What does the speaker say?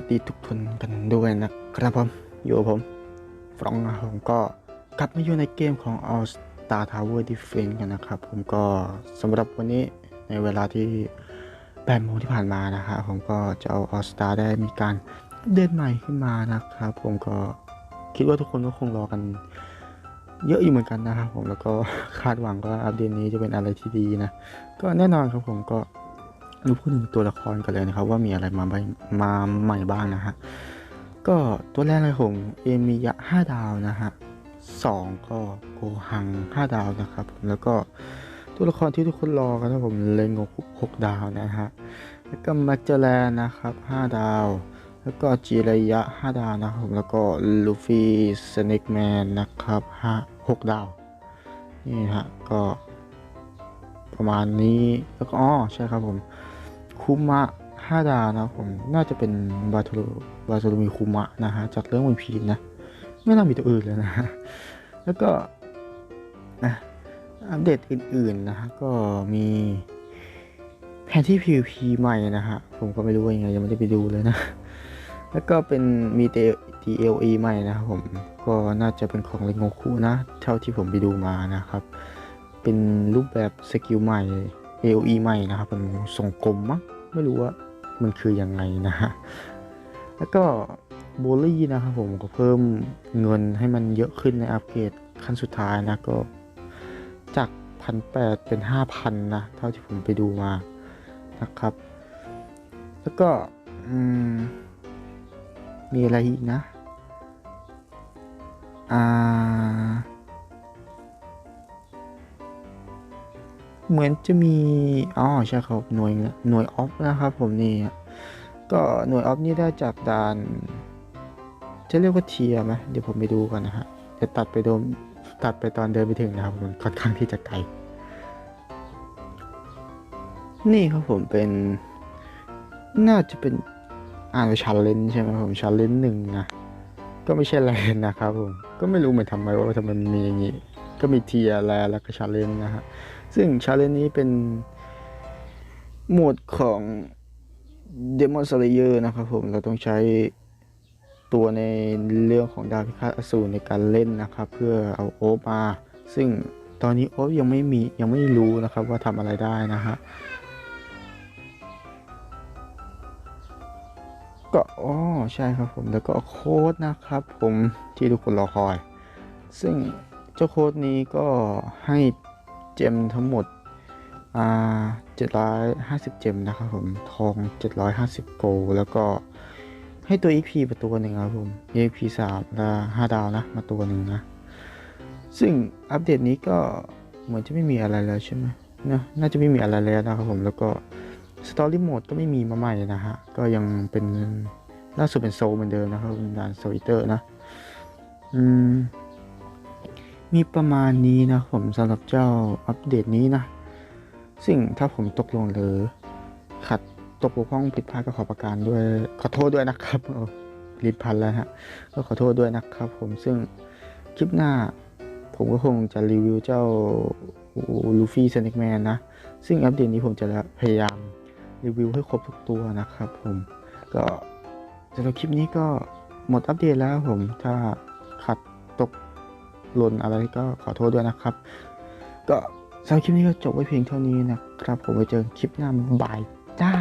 วัสดีทุกคนกันด้วยนะครับผม อยู่กับผมฟรองก์นะครับผมก็กลับมาอยู่ในเกมของ All Star Tower Defense กันนะครับ ผมก็สำหรับวันนี้ในเวลาที่8โมงที่ผ่านมานะครับผมก็จะเอา All Star ได้มีการอัปเดตใหม่ขึ้นมานะครับ ผมก็คิดว่าทุกคนก็คงรอกัน เยอะอยู่เหมือนกันนะครับผมแล้วก็คาดหวังว่าอัปเดตนี้จะเป็นอะไรที่ดีนะ ก็แน่นอนครับผมก็ เราพูดถึงตัวละครกันเลยนะครับ ว่ามีอะไรมาใบมาใหม่บ้างนะฮะ ก็ตัวแรกเลยผมเอมิยะ5ดาวนะฮะสองก็โกหัง5ดาวนะครับผมแล้วก็ตัวละครที่ทุกคนรอกันนะผมเลงกหกดาวนะฮะ แล้วก็แม็กเจแลนนะครับ5ดาว แล้วก็จิระยะ5ดาวนะครับ แล้วก็ลูฟี่สเนกแมนนะครับ5 6ดาว นี่ฮะก็ประมาณนี้แล้วก็อ๋อใช่ครับผม คุมะห้าดาวนะผมน่าจะเป็นบาโทโรบาโทโรมีคุมะนะฮะจากเรื่องวันพีชนะ ไม่น่ามีตัวอื่นเลยนะฮะแล้วก็นะอัปเดตอื่นๆนะฮะก็มีแผนที่ PVP ใหม่นะฮะผมก็ไม่รู้ว่ายังไงยังไม่ได้ไปดูเลยนะ แล้วก็เป็นมี TLE ใหม่นะครับผมก็น่าจะเป็นของเรนโงคุนะ เท่าที่ผมไปดูมานะครับ เป็นรูปแบบสกิลใหม่ AOE ใหม่นะครับเป็นส่งกลมมั้ง ไม่รู้ว่ามันคือยังไงนะฮะ แล้วก็โบลี่นะครับผมก็เพิ่มเงินให้มันเยอะขึ้นในอัปเกรดขั้นสุดท้ายนะก็จากพันแปดเป็นห้าพันนะ เท่าที่ผมไปดูมานะครับ แล้วก็มมีอะไรอีกนะ อ่า เหมือนจะมีอ๋อใช่ครับหน่วยหน่วยออฟนะครับผมนี่ก็หน่วยออฟนี่ได้จากด่าน จะเรียกว่าเทียไหมเดี๋ยวผมไปดูก่อนนะฮะจะตัดไปโดนตัดไปตอนเดินไปถึงนะครับมันค่อนข้างที่จะไกล นี่ครับผมเป็นน่าจะเป็นอ่านว่าชาเลนใช่ไหมผมชาเลนหนึ่งนะ ก็ไม่ใช่แลนนะครับผม ก็ไม่รู้เหมือนทำไมว่าทำไมมันมีอย่างนี้ ก็มีเทียร์แลแล้วก็ชาเลนนะฮะ ซึ่งชาเลนนี้เป็นหมวดของ Demon Slayer นะครับผม เราต้องใช้ตัวในเรื่องของดาวพิฆาตอสูรในการเล่นนะครับ เพื่อเอาโอฟมา ซึ่งตอนนี้โอฟยังไม่มียังไม่รู้นะครับว่าทำอะไรได้นะฮะก็อ๋อใช่ครับผมแล้วก็โค้ดนะครับผมที่ทุกคนรอคอย ซึ่ง เจ้าโค้ดนี้ก็ให้เจมทั้งหมดอ่า750 เจมนะครับผมทอง 750 โกลแล้วก็ให้ตัว EP มาตัวหนึ่งครับผม EP 3และ5ดาวนะ มาตัวหนึ่งนะ ซึ่งอัปเดตนี้ก็เหมือนจะไม่มีอะไรแล้วใช่ไหมนะน่าจะไม่มีอะไรแล้วนะครับผม แล้วก็สตอรี่โหมดก็ไม่มีมาใหม่นะฮะ ก็ยังเป็นล่าสุดเป็นโซเหมือนเดิมนะครับเป็นด่านโซลิเตอร์นะ อืม มีประมาณนี้นะผมสำหรับเจ้าอัปเดตนี้นะ ซึ่งถ้าผมตกลงหรือ ขัดตกบกพร่องผิดพลาดก็ขอประการด้วยขอโทษด้วยนะครับโอ้ลิ้นพันแล้วฮะก็ขอโทษด้วยนะครับผมซึ่งคลิปหน้า ผมก็คงจะรีวิวเจ้าลูฟี่เซนิกแมนนะ ซึ่งอัปเดตนี้ผมจะพยายามรีวิวให้ครบทุกตัวนะครับผมก็สำหรับคลิปนี้ก็หมดอัปเดตแล้วผมถ้าขัด หล่นอะไรก็ขอโทษด้วยนะครับ ก็สำหรับคลิปนี้ก็จบไว้เพียงเท่านี้นะครับ ผมไปเจอคลิปหน้าบายจ้า